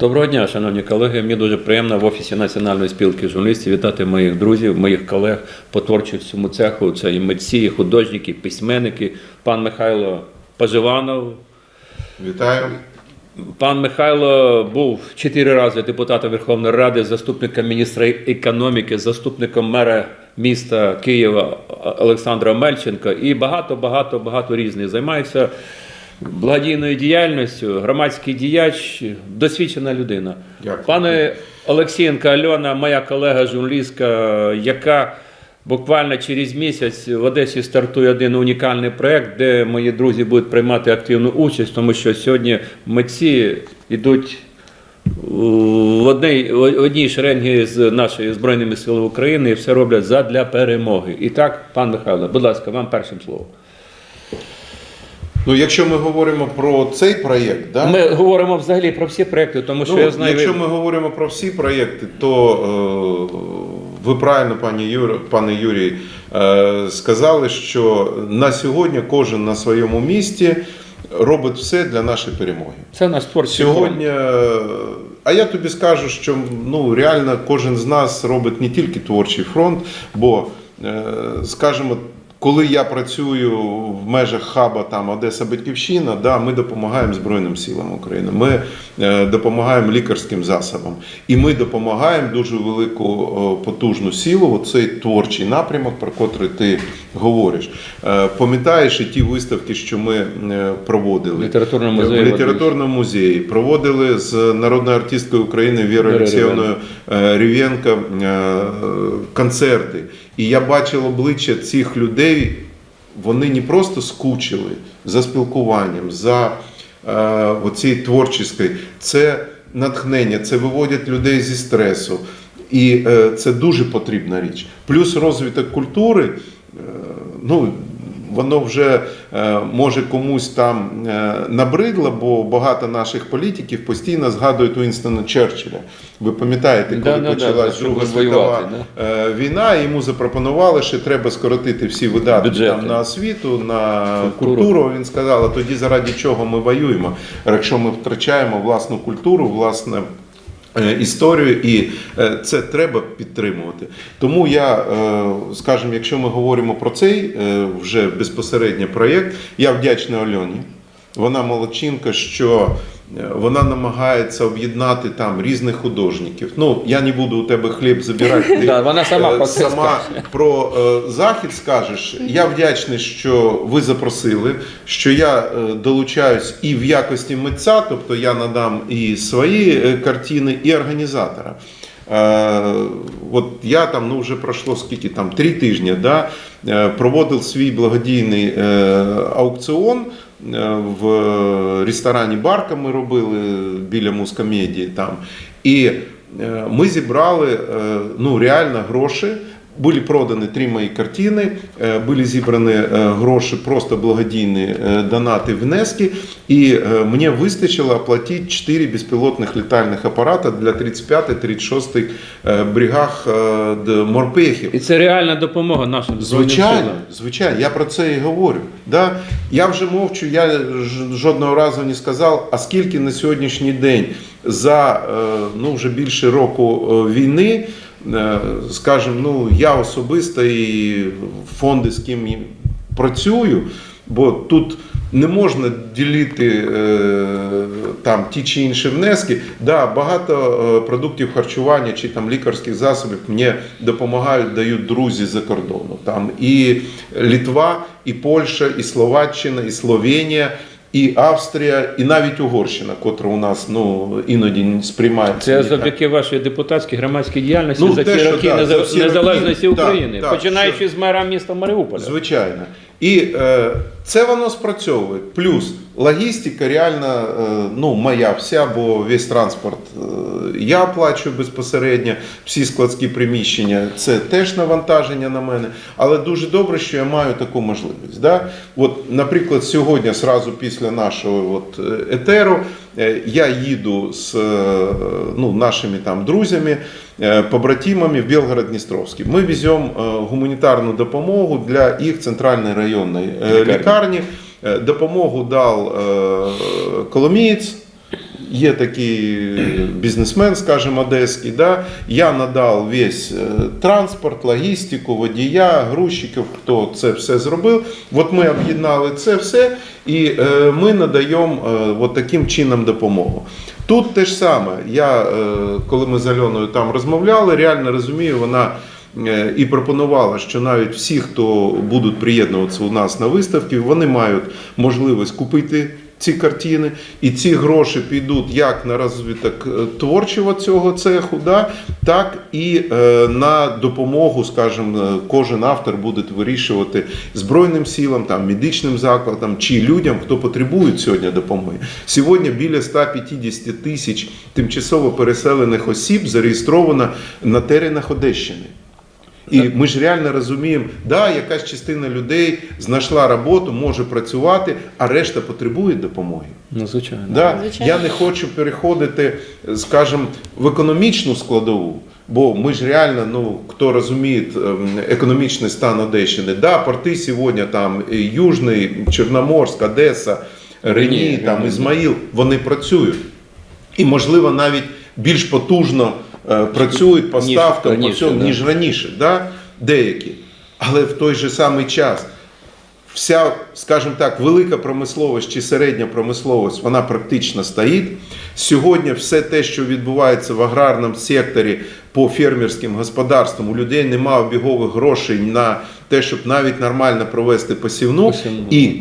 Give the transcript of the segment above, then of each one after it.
Доброго дня, шановні колеги. Мені дуже приємно в офісі Національної спілки журналістів вітати моїх друзів, моїх колег по творчому цеху. Це і митці, і художники, письменники. Пан Михайло Поживанов. Вітаю. Пан Михайло був чотири рази депутатом Верховної Ради, заступником міністра економіки, заступником мера міста Києва Олександра Мельченка і багато, багато, багато різних. Займається благодійною діяльністю, громадський діяч, досвідчена людина. Дякую. Пане Олексієнко Альона, моя колега журналістка, яка буквально через місяць в Одесі стартує один унікальний проєкт, де мої друзі будуть приймати активну участь, тому що сьогодні митці йдуть в одній, в одній шеренгі з нашої Збройними силами України і все роблять задля перемоги. І так, пан Михайло, будь ласка, вам першим словом. Ну, якщо ми говоримо про цей проєкт, да? Ми говоримо взагалі про всі проекти, тому що ну, я знаю. якщо ви- ми говоримо про всі проєкти, то е, ви правильно, пані Юр, пане Юрій, е, сказали, що на сьогодні кожен на своєму місці робить все для нашої перемоги. Це наш фронт. Сьогодні, е, а я тобі скажу, що ну реально кожен з нас робить не тільки творчий фронт, бо, е, скажімо, коли я працюю в межах хаба там Одеса Батьківщина, да, ми допомагаємо Збройним силам України, ми е, допомагаємо лікарським засобам, і ми допомагаємо дуже велику е, потужну силу, оцей творчий напрямок, про котрий ти говориш. Е, Пам'ятаєш і ті виставки, що ми е, проводили? В літературному музеї в літературному музеї. Проводили з народною артисткою України Вірою е, Рів'єнко е, концерти. І я бачив обличчя цих людей. Вони не просто скучили за спілкуванням, за е, оцій творчістю. Це натхнення, це виводять людей зі стресу. І е, це дуже потрібна річ. Плюс розвиток культури. е, ну, воно вже е, може комусь там е, набридло, бо багато наших політиків постійно згадують Уінстона Черчилля. Ви пам'ятаєте, коли Да-да-да, Друга світова е, війна, йому запропонували, що треба скоротити всі видатки Бюджети. там, на освіту, на Культуру. культуру. Він сказав, а тоді заради чого ми воюємо, якщо ми втрачаємо власну культуру, власне. Е, Історію, і е, це треба підтримувати. Тому я, е, скажімо, якщо ми говоримо про цей вже безпосередньо проєкт, я вдячний Альоні. Вона молодчинка, що вона намагається об'єднати там різних художників. Ну, я не буду у тебе хліб забирати. Ти, Да, вона сама е, про сама про е, захід скажеш. Я вдячний, що ви запросили, що я е, долучаюсь і в якості митця, тобто я надам і свої е, картини, і організатора. Е, от я там ну вже пройшло скільки там три тижні, да, е, проводив свій благодійний е, аукціон. Е, В ресторані Барка ми робили біля мускомедії там. І е, ми зібрали е, ну, реально гроші. Були продані три мої картини, е, були зібрані е, гроші, просто благодійні е, донати, внески, і мені вистачило оплатити 4 безпілотних літальних апарата для 35-36 е, бригад е, морпехів. І це реальна допомога нашим Звичайно, звичайно, я про це і говорю. Да? Я вже мовчу, я жодного разу не сказав, а скільки на сьогоднішній день за ну, вже більше року війни, скажімо, ну, я особисто і фонди, з ким працюю, бо тут не можна ділити е, там ті чи інші внески. Да, багато е, продуктів харчування чи там лікарських засобів мені допомагають, дають друзі за кордону. Там і Літва, і Польща, і Словаччина, і Словенія. І Австрія, і навіть Угорщина, котра у нас ну іноді сприймається. Це завдяки вашій депутатській громадській діяльності Ну, за що роки за всі незалежності роки, України, так, починаючи що- з мера міста Маріуполя. Звичайно. І е, це воно спрацьовує. Плюс логістика реально е, ну, моя вся, бо весь транспорт е, я оплачую безпосередньо, всі складські приміщення це теж навантаження на мене. Але дуже добре, що я маю таку можливість. Да? От, наприклад, сьогодні, сразу після нашого от, е, етеру, я їду з е, ну, нашими там друзями, е, побратимами в Білгород-Дністровський. Ми веземо е, гуманітарну допомогу для їх центральної районної е, Лікарні. лікарні. Е, Допомогу дав е, Коломієць. Є такий бізнесмен, скажімо, одеський, да, я надав весь е, транспорт, логістику, водія, грузчиків, хто це все зробив. От ми об'єднали це все і е, ми надаємо е, от таким чином допомогу. Тут те ж саме. Я, е, коли ми з Альоною там розмовляли, реально розумію, вона е, і пропонувала, що навіть всі, хто будуть приєднуватися у нас на виставки, вони мають можливість купити ці картини, і ці гроші підуть як на розвиток е, творчого цього цеху, да, так і е, на допомогу, скажімо, е, кожен автор буде вирішувати Збройним силам, там, медичним закладам чи людям, хто потребує сьогодні допомоги. Сьогодні біля 150 тисяч тимчасово переселених осіб зареєстровано на теренах Одещини. І ми ж реально розуміємо, да, якась частина людей знайшла роботу, може працювати, а решта потребує допомоги. Ну, звичайно. Да? Звичайно. Я не хочу переходити, скажімо, в економічну складову. Бо ми ж реально, ну хто розуміє ем, економічний стан Одещини, да, порти сьогодні там Южний, Чорноморськ, Одеса, Рені, там Ізмаїл, вони працюють. І, можливо, навіть більш потужно е, працюють по Ніж ставкам, по всьому, да. ніж раніше, да? деякі. Але в той же самий час вся, скажімо так, велика промисловість чи середня промисловість, вона практично стоїть. Сьогодні все те, що відбувається в аграрному секторі по фермерським господарствам, у людей немає обігових грошей на те, щоб навіть нормально провести посівну. Посівну. І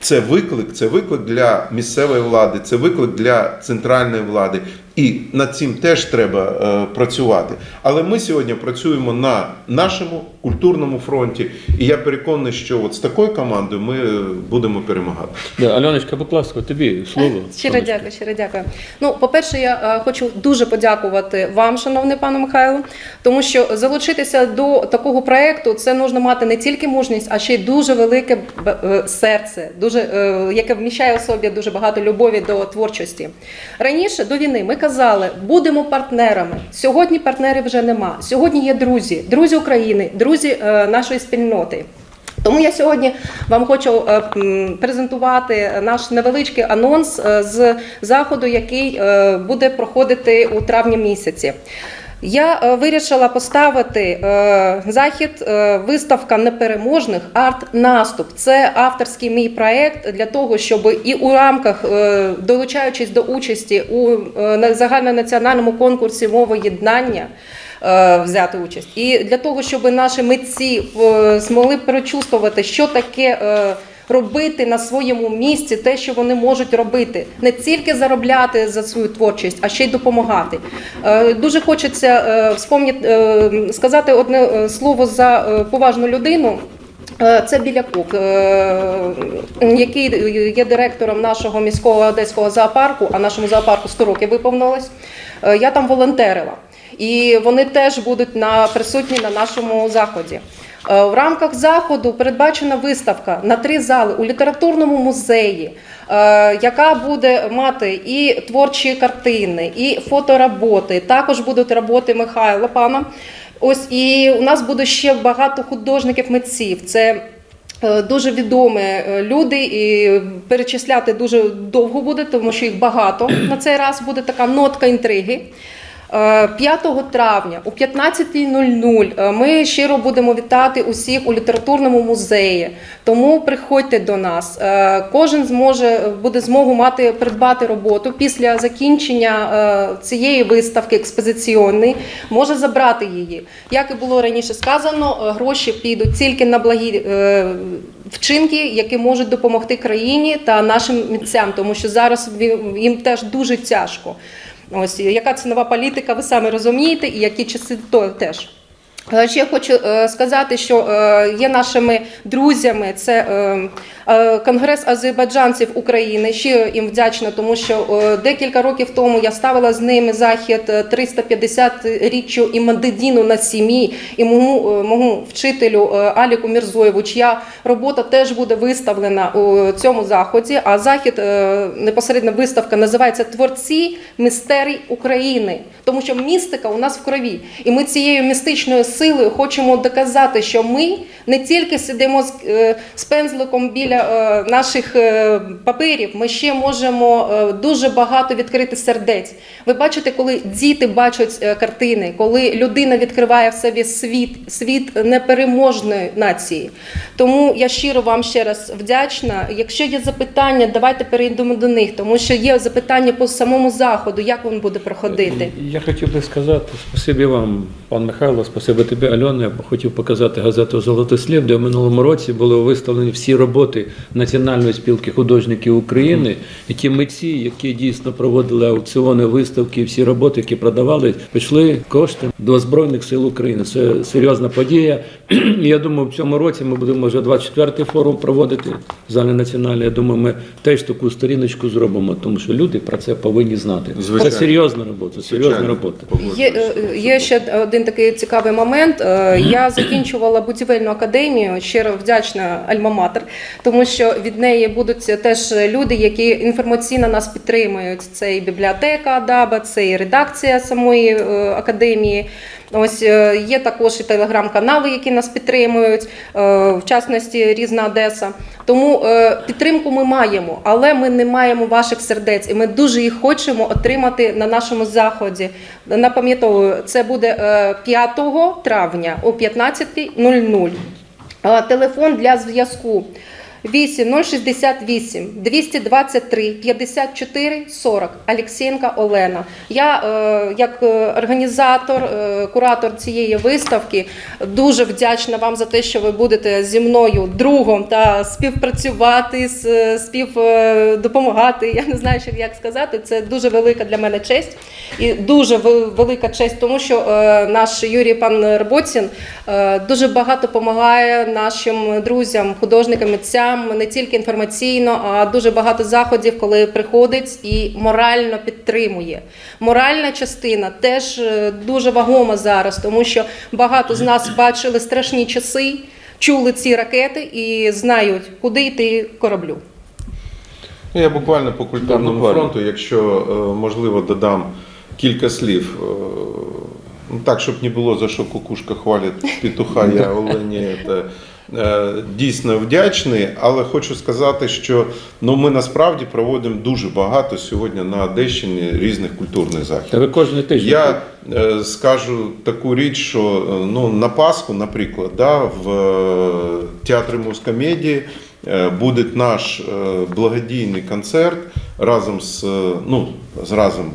це виклик, це виклик для місцевої влади, це виклик для центральної влади. І над цим теж треба е, працювати. Але ми сьогодні працюємо на нашому культурному фронті, і я переконаний, що от з такою командою ми е, будемо перемагати. Да, Альоночка, будь ласка, тобі слово. Щиро дякую, щиро дякую. Ну, по-перше, я е, хочу дуже подякувати вам, шановний пане Михайло, тому що залучитися до такого проекту це нужно мати не тільки мужність, а ще й дуже велике е, серце, дуже, е, яке вміщає в собі дуже багато любові до творчості. Раніше до війни ми казали, будемо партнерами. Сьогодні партнерів вже нема. Сьогодні є друзі, друзі України, друзі е, нашої спільноти. Тому я сьогодні вам хочу е, презентувати наш невеличкий анонс е, з заходу, який буде проходити у травні місяці. Я е, вирішила поставити е, захід е, виставка непереможних арт-наступ. Це авторський мій проект для того, щоб і у рамках, долучаючись до участі у на- загальнонаціональному конкурсі мови єднання, е, взяти участь. І для того, щоб наші митці змогли перечувствувати, що таке. Робити на своєму місці те, що вони можуть робити, не тільки заробляти за свою творчість, а ще й допомагати. Е, Дуже хочеться е, е, сказати одне слово за поважну людину. Це Білякук, який є директором нашого міського одеського зоопарку, а нашому зоопарку 100 років виповнилось. Я там волонтерила. І вони теж будуть на, присутні на нашому заході. Е, В рамках заходу передбачена виставка на три зали у літературному музеї, е, яка буде мати і творчі картини, і фотороботи. Також будуть роботи Михайла пана. Ось і у нас буде ще багато художників-митців. Це е, Дуже відомі люди, і перечисляти дуже довго буде, тому що їх багато. На цей раз буде така нотка інтриги. Е, 5 травня о 15.00 е, ми щиро будемо вітати усіх у літературному музеї. Тому приходьте до нас. Е, Кожен зможе буде змогу мати придбати роботу після закінчення е, цієї виставки експозиційної, може забрати її. Як і було раніше сказано, е, гроші підуть тільки на благі е, вчинки, які можуть допомогти країні та нашим митцям, тому що зараз їм теж дуже тяжко. Ось яка цінова політика, ви самі розумієте, і які часи то теж. Е, Ще хочу е, сказати, що е, є нашими друзями. Це е, Конгрес азербайджанців України. Ще їм вдячна, тому що декілька років тому я ставила з ними захід е, 350 річчю Імандедіну на сім'ї і мому, мому вчителю Аліку Мірзоєву, чия робота теж буде виставлена у цьому заході. А захід непосередньо виставка називається Творці мистерій України, тому що містика у нас в крові, і ми цією містичною силою хочемо доказати, що ми не тільки сидимо з, е, пензликом біля е, наших е, паперів, ми ще можемо дуже багато відкрити сердець. Ви бачите, коли діти бачать картини, коли людина відкриває в собі світ, світ непереможної нації. Тому я щиро вам ще раз вдячна. Якщо є запитання, давайте перейдемо до них, тому що є запитання по самому заходу, як він буде проходити. Я хотів би сказати спасибі вам, пан Михайло, спасибі тобі, Альона. Я хотів показати газету Золотий слід, де в минулому році були виставлені всі роботи Національної спілки художників України і ті митці, які дійсно проводили аукціони, виставки, всі роботи, які продавали, пішли кошти до Збройних сил України. Це серйозна подія. Я думаю, в цьому році ми будемо вже 24-й форум проводити в залі національний. Я думаю, ми теж таку сторіночку зробимо, тому що люди про це повинні знати. Звичайно. Це серйозна робота, серйозна робота. Є, е, є ще один такий цікавий момент. Е, Я закінчувала будівельну академію, щиро вдячна Альма-Матер, тому що від неї будуть теж люди, які інформаційно нас підтримують. Це і бібліотека Адаба, це і редакція самої е, академії. Ось е, є також і телеграм-канали, які нас підтримують, е, в частності Різна Одеса. Тому е, підтримку ми маємо, але ми не маємо ваших сердець, і ми дуже їх хочемо отримати на нашому заході. Напам'ятовую, це буде е, 5 травня о 15.00. Е, Телефон для зв'язку 8 068 223 54 40. Алексєнка Олена. Я е, як е, організатор, е, куратор цієї виставки дуже вдячна вам за те, що ви будете зі мною другом та співпрацювати, з- спів е, допомагати. Я не знаю, як сказати. Це дуже велика для мене честь і дуже велика честь, тому що наш Юрій пан Роботін е, дуже багато допомагає нашим друзям, художникам, митцям, не тільки інформаційно, а дуже багато заходів, коли приходить і морально підтримує. Моральна частина теж е, дуже вагома зараз, тому що багато з нас бачили страшні часи, чули ці ракети і знають, куди йти кораблю. Ну, Я буквально по культурному буквально. фронту, якщо е, можливо, додам кілька слів. Е, ну, Так, щоб не було за що кукушка хвалить петуха, я Олені е, дійсно вдячний, але хочу сказати, що ну, ми насправді проводимо дуже багато сьогодні на Одещині різних культурних заходів. Та ви кожен тиждень. Я е, скажу таку річ, що е, ну, на Пасху, наприклад, да, в е, театрі мускомедії е, буде наш е, благодійний концерт разом з, е, ну, з разом.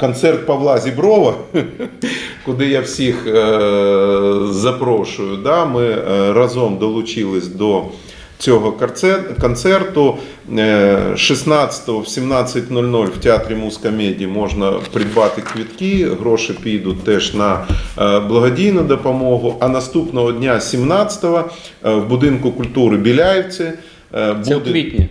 Концерт Павла Зіброва, куди я всіх е, запрошую. Да, ми е, разом долучились до цього концерту. Е, 16 в 17.00 в театрі Мускомедії можна придбати квітки. Гроші підуть теж на е, благодійну допомогу. А наступного дня, 17-го, е, в будинку культури Біляївці. е, Це в квітні.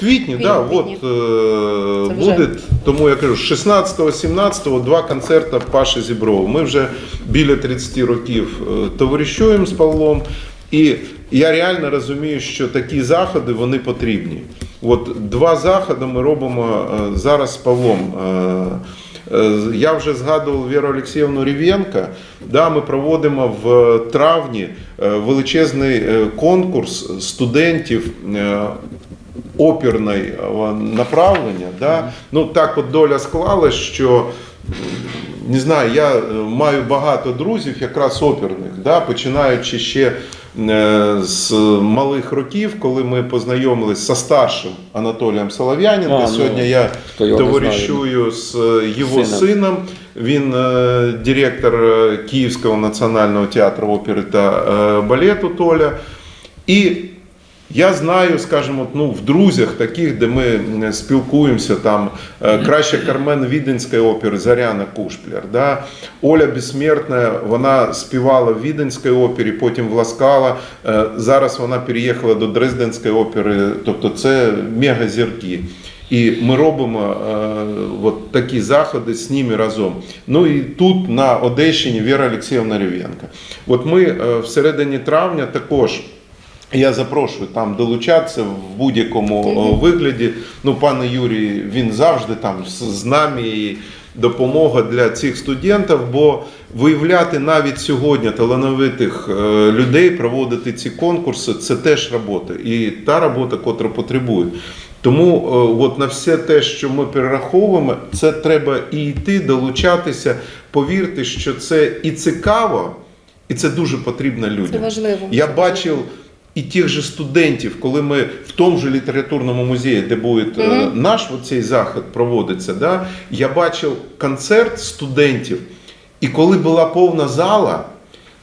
Квітні, да, от е, вже. буде. Тому я кажу, 16-17 два концерти Паші Зіброва. Ми вже біля 30 років е, товаришуємо з Павлом. І я реально розумію, що такі заходи вони потрібні. От два заходи ми робимо е, зараз з Павлом. Е, Я вже згадував Віру Олексіївну Рів'єнка. Да, ми проводимо в травні величезний конкурс студентів оперної е, направлення. Да? Ну так от доля склалась, що не знаю, я е, маю багато друзів, якраз оперних, да? починаючи ще е, з малих років, коли ми познайомилися зі старшим Анатолієм Солов'яненко. Ну, Сьогодні я товаришую з його Сином. сином. Він директор Київського національного театру опери та балету Толя. І я знаю, скажімо, ну, в друзях таких, де ми спілкуємося, там е, краща Кармен Віденської опери Заряна Кушпляр. Да? Оля Безсмертна, вона співала в Віденській опері, потім в Ласкала. Е, Зараз вона переїхала до Дрезденської опери, тобто це мегазірки. І ми робимо е, от такі заходи з ними разом. Ну і тут на Одещині Віра Олексіївна Рів'янка. От ми е, в травня також. Я запрошую там долучатися в будь-якому вигляді. Ну, пане Юрій, він завжди там з з нами. І допомога для цих студентів, бо виявляти навіть сьогодні талановитих е, людей, проводити ці конкурси це теж робота. І та робота, котра потребує. Тому е, от на все те, що ми перераховуємо, це треба і йти, долучатися. Повірте, що це і цікаво, і це дуже потрібно людям. Це важливо. Я бачив і тих же студентів, коли ми в тому ж літературному музеї, де буде е, Мгм. наш цей захід проводиться, да, я бачив концерт студентів, і коли була повна зала,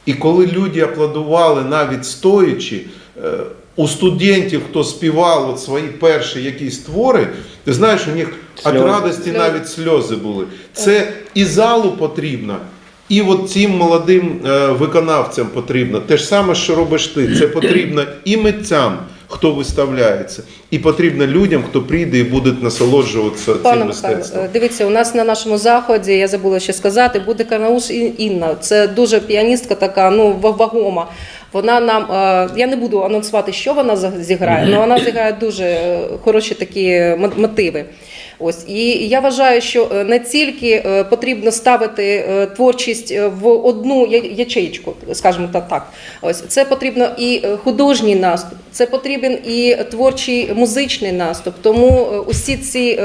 і коли люди аплодували навіть стоячи, е, у студентів, хто співав от свої перші якісь твори, ти знаєш, у них від радості навіть сльози були. Це і залу потрібно, і от цим молодим е, виконавцям потрібно. Те ж саме, що робиш ти. Це потрібно і митцям, хто виставляється, і потрібно людям, хто прийде і буде насолоджуватися Пане цим мистецтвом. е, дивіться, у нас на нашому заході, я забула ще сказати, буде Карнауш Інна. Це дуже піаністка така, ну вагома. Вона нам, е, я не буду анонсувати, що вона зіграє, але вона зіграє дуже хороші такі мотиви. Ось і я вважаю, що не тільки е, потрібно ставити е, творчість е, в одну я- ячеїчку, скажімо так, так. Ось це потрібно і художній наступ, це потрібен і творчий музичний наступ. Тому усі ці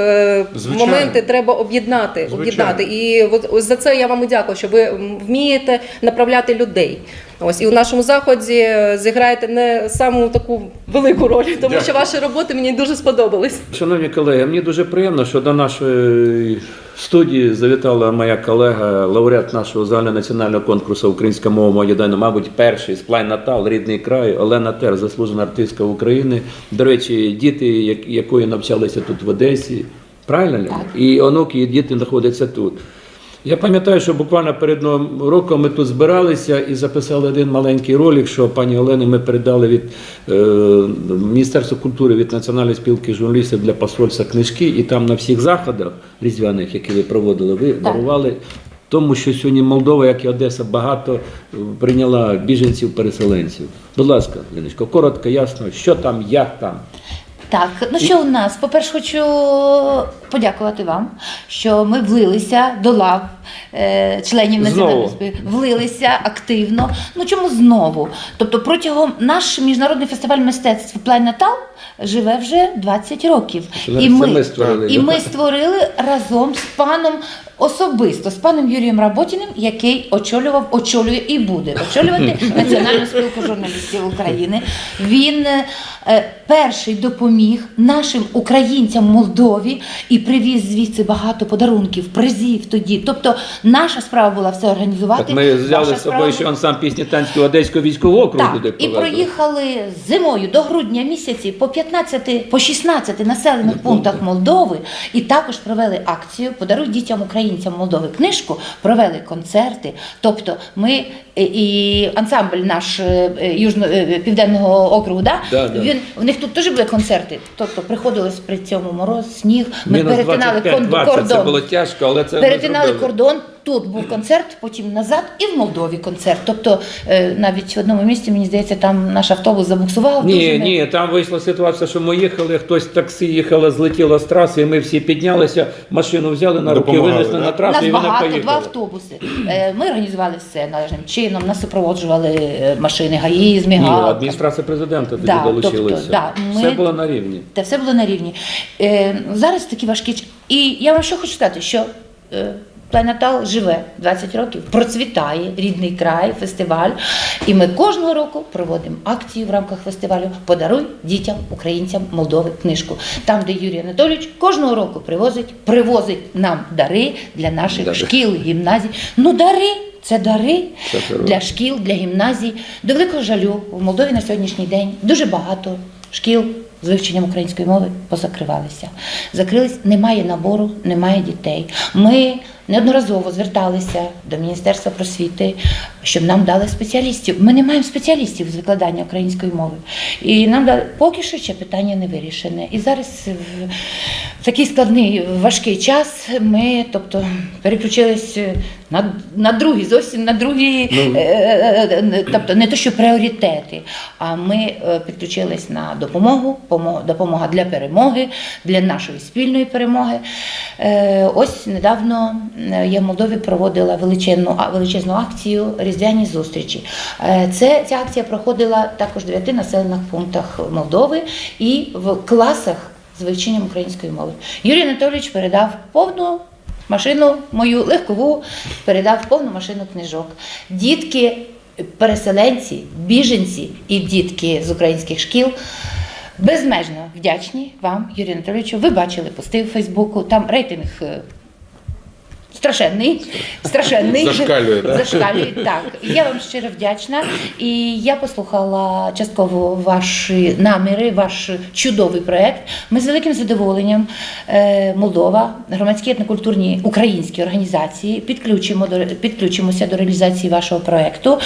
Звичайно. моменти треба об'єднати. Об'єднати. І от ось за це я вам і дякую, що ви вмієте направляти людей. Ось і у нашому заході е, зіграєте не саму таку велику роль, тому Дякую. що ваші роботи мені дуже сподобались. Шановні колеги, мені дуже приємно, що до нашої студії завітала моя колега, лауреат нашого загальнонаціонального конкурсу Українська мова моя єдина, мабуть, перший з Плай Натал, рідний край, Олена Тер, заслужена артистка України. До речі, діти, як- якої навчалися тут в Одесі. Правильно? Так. І онуки, і діти знаходяться тут. Я пам'ятаю, що буквально перед Новим роком ми тут збиралися і записали один маленький ролик, що пані Олені ми передали від е, Міністерства культури від Національної спілки журналістів для посольства книжки, і там на всіх заходах різдвяних, які ви проводили, ви дарували. Тому що сьогодні Молдова, як і Одеса, багато е, прийняла біженців-переселенців. Будь ласка, Леночко, коротко, ясно, що там, як там. Так, ну що у нас? По-перше, хочу подякувати вам, що ми влилися до лав е, членів національної спілки, влилися активно. Ну чому знову? Тобто, протягом наш міжнародний фестиваль мистецтв Плай Натал живе вже 20 років. Це ми і ми створили разом з паном особисто, з паном Юрієм Работіним, який очолював, очолює і буде очолювати Національну спілку журналістів України. Він е, е, перший допоміг нашим українцям в Молдові і привіз звідси багато подарунків, призів тоді. Тобто наша справа була все організувати. Так ми взяли з собою справа ще сам пісні танського одеського військового округу так, туди і проїхали зимою до грудня місяці по 15, по 16 населених пунктах Молдови, і також провели акцію Подаруй дітям українцям Молдови книжку, провели концерти. Тобто ми і ансамбль наш е, е, южно е, південного округу, да? Да, да. він в них тут теж були концерти. Тобто приходили при цьому мороз, сніг. Ми Мінус перетинали 25, 20, кордон. це було тяжко, але це Перетинали кордон. Тут був концерт, потім назад, і в Молдові концерт. Тобто е, навіть в одному місці, мені здається, там наш автобус забуксував. Ні, не- ні, там вийшла ситуація, що ми їхали, хтось таксі їхало, злетіло з траси, і ми всі піднялися, машину взяли на руки, Допомагали, винесли да? на трасу, Нас і вона багато, два автобуси. Е, Ми організували все належним чином. Нас супроводжували е, машини ГАІ з Ні, адміністрація президента тоді Да, долучилася. тобто, да, ми- Все було на рівні. Та все було на рівні. Зараз такі важкі. І я вам що хочу сказати, що Планетал живе 20 років, процвітає рідний край, фестиваль. І ми кожного року проводимо акцію в рамках фестивалю Подаруй дітям, українцям Молдови книжку. Там, де Юрій Анатолійович кожного року привозить, привозить нам дари для наших Дари. шкіл, гімназій. Ну, дари. Це дари Це для шкіл, для гімназій. До великого жалю в Молдові на сьогоднішній день дуже багато шкіл з вивченням української мови позакривалися. Закрились, немає набору, немає дітей. Ми неодноразово зверталися до Міністерства просвіти, щоб нам дали спеціалістів. Ми не маємо спеціалістів з викладання української мови. І нам дали поки що ще питання не вирішене. І зараз в- такий складний важкий час. Ми, тобто, переключились на, на другі, зовсім на другі, Ну. е, е, е, тобто не те, що пріоритети, а ми підключились на допомогу, помо- допомога для перемоги, для нашої спільної перемоги. Е, Ось недавно е, я в Молдові проводила величезну, величезну акцію Різдвяні зустрічі. Е, Це, ця акція проходила також в дев'яти населених пунктах Молдови і в класах з вивченням української мови. Юрій Анатолійович передав повну машину, мою легкову, передав повну машину книжок. Дітки, переселенці, біженці і дітки з українських шкіл. Безмежно вдячні вам, Юрію Анатолійовичу. Ви бачили пости в Фейсбуку. Там рейтинг е, страшенний. страшенний. Зашкалює, да? Зашкалює, так. Я вам щиро вдячна. І я послухала частково ваші наміри, ваш чудовий проект. Ми з великим задоволенням е, Молдова, громадські етнокультурні українські організації підключимо до підключимося до реалізації вашого проекту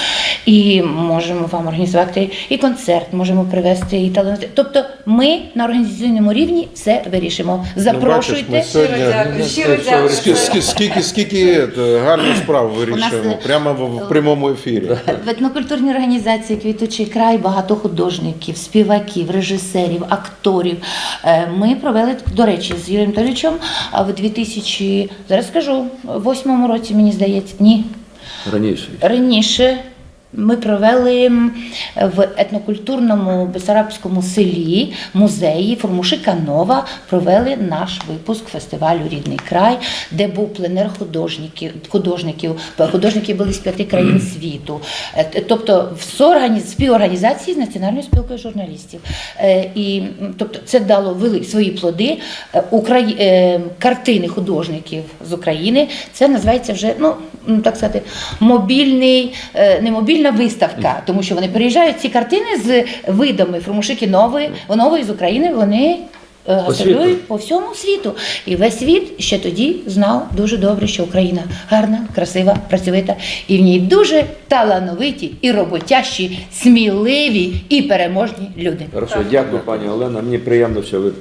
і можемо вам організувати і концерт, можемо привезти і таланти. Тобто, ми на організаційному рівні все вирішимо. Запрошуйте. Ну, бачиш, ми сьогодні- Щиро дякую, щиро дякую. Скільки, скільки е, гарних справ нас, вирішуємо е, прямо в, в прямому ефірі. В етнокультурній організації Квітучий край багато художників, співаків, режисерів, акторів. Е, Ми провели, до речі, з Юрієм Толічем а, в 2000, зараз скажу, восьмому році, мені здається, ні, Раніше. раніше. Ми провели в етнокультурному Бесарабському селі музеї Формушика Нова провели наш випуск фестивалю Рідний край, де був пленер художників. Художників художники були з п'яти країн світу. Е, Тобто в співорганізації з Національною спілкою журналістів. Е, І тобто це дало вели свої плоди. Е, Украї... Картини художників з України. Це називається вже, ну так сказати, мобільний, не мобільна виставка, тому що вони переїжджають ці картини з видами Фромушики нової, нової з України. Вони е, гастролюють по всьому світу. І весь світ ще тоді знав дуже добре, що Україна гарна, красива, працьовита, і в ній дуже талановиті і роботящі, сміливі і переможні люди. Хорошо, дякую, пані Олена. Мені приємно, що ви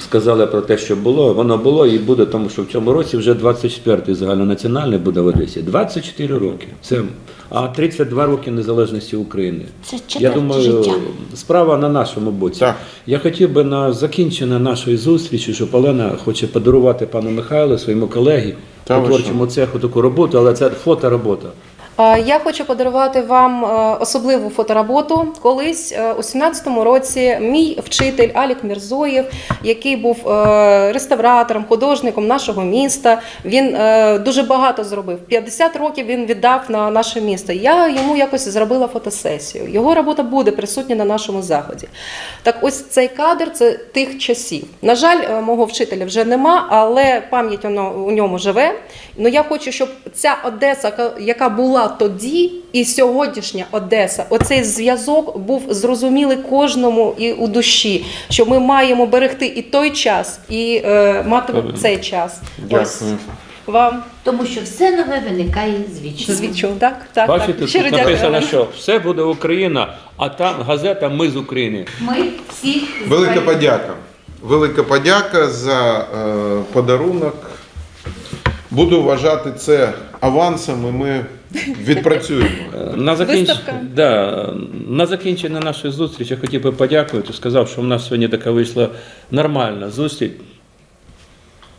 сказали про те, що було. Воно було і буде, тому що в цьому році вже 24-й загальнонаціональний буде в Одесі. 24 роки. Це а 32 роки незалежності України. Це Я думаю, життя. справа на нашому боці. Так. Я хотів би на закінчення нашої зустрічі, щоб Олена хоче подарувати пану Михайлу, своєму колегі, по творчому цеху таку роботу, але це фоторобота. Я хочу подарувати вам е, особливу фотороботу. Колись е, у 17-му році мій вчитель Алік Мірзоєв, який був е, реставратором, художником нашого міста, він дуже багато зробив. 50 років він віддав на наше місто. Я йому якось зробила фотосесію. Його робота буде присутня на нашому заході. Так, ось цей кадр це тих часів. На жаль, мого вчителя вже нема, але пам'ять у ньому живе. Ну я хочу, щоб ця Одеса, яка була тоді, і сьогоднішня Одеса, оцей зв'язок був зрозумілий кожному і у душі, що ми маємо берегти і той час, і е, матимемо цей час. Ось вам Тому що все нове виникає з вічного. звідчу. Так, так, Бачите, так. Щиро тут дякую. написано, що все буде Україна, а там газета Ми з України. Ми всі Велика подяка. Велика подяка за е, подарунок. Буду вважати це авансом, і ми відпрацюємо. На, закінч... Да, на закінчення нашої зустрічі я хотів би подякувати. Сказав, що в нас сьогодні така вийшла нормальна зустріч.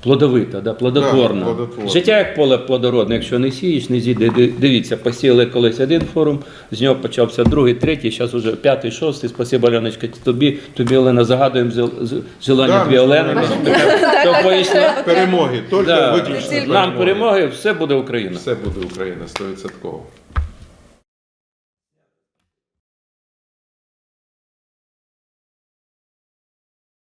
Плодовита, да, плодотворна. Да, плодотворна. Життя як поле плодородне, якщо не сієш, не зійде. Дивіться, посіяли колись один форум, з нього почався другий, третій, зараз вже п'ятий, шостий. Спасибо, Оленочка, тобі, тобі Олена, загадуємо з- желання Да, дві Олени. Перемоги, тільки Да. виключно Нам перемоги, все буде Україна. Все буде Україна 100%.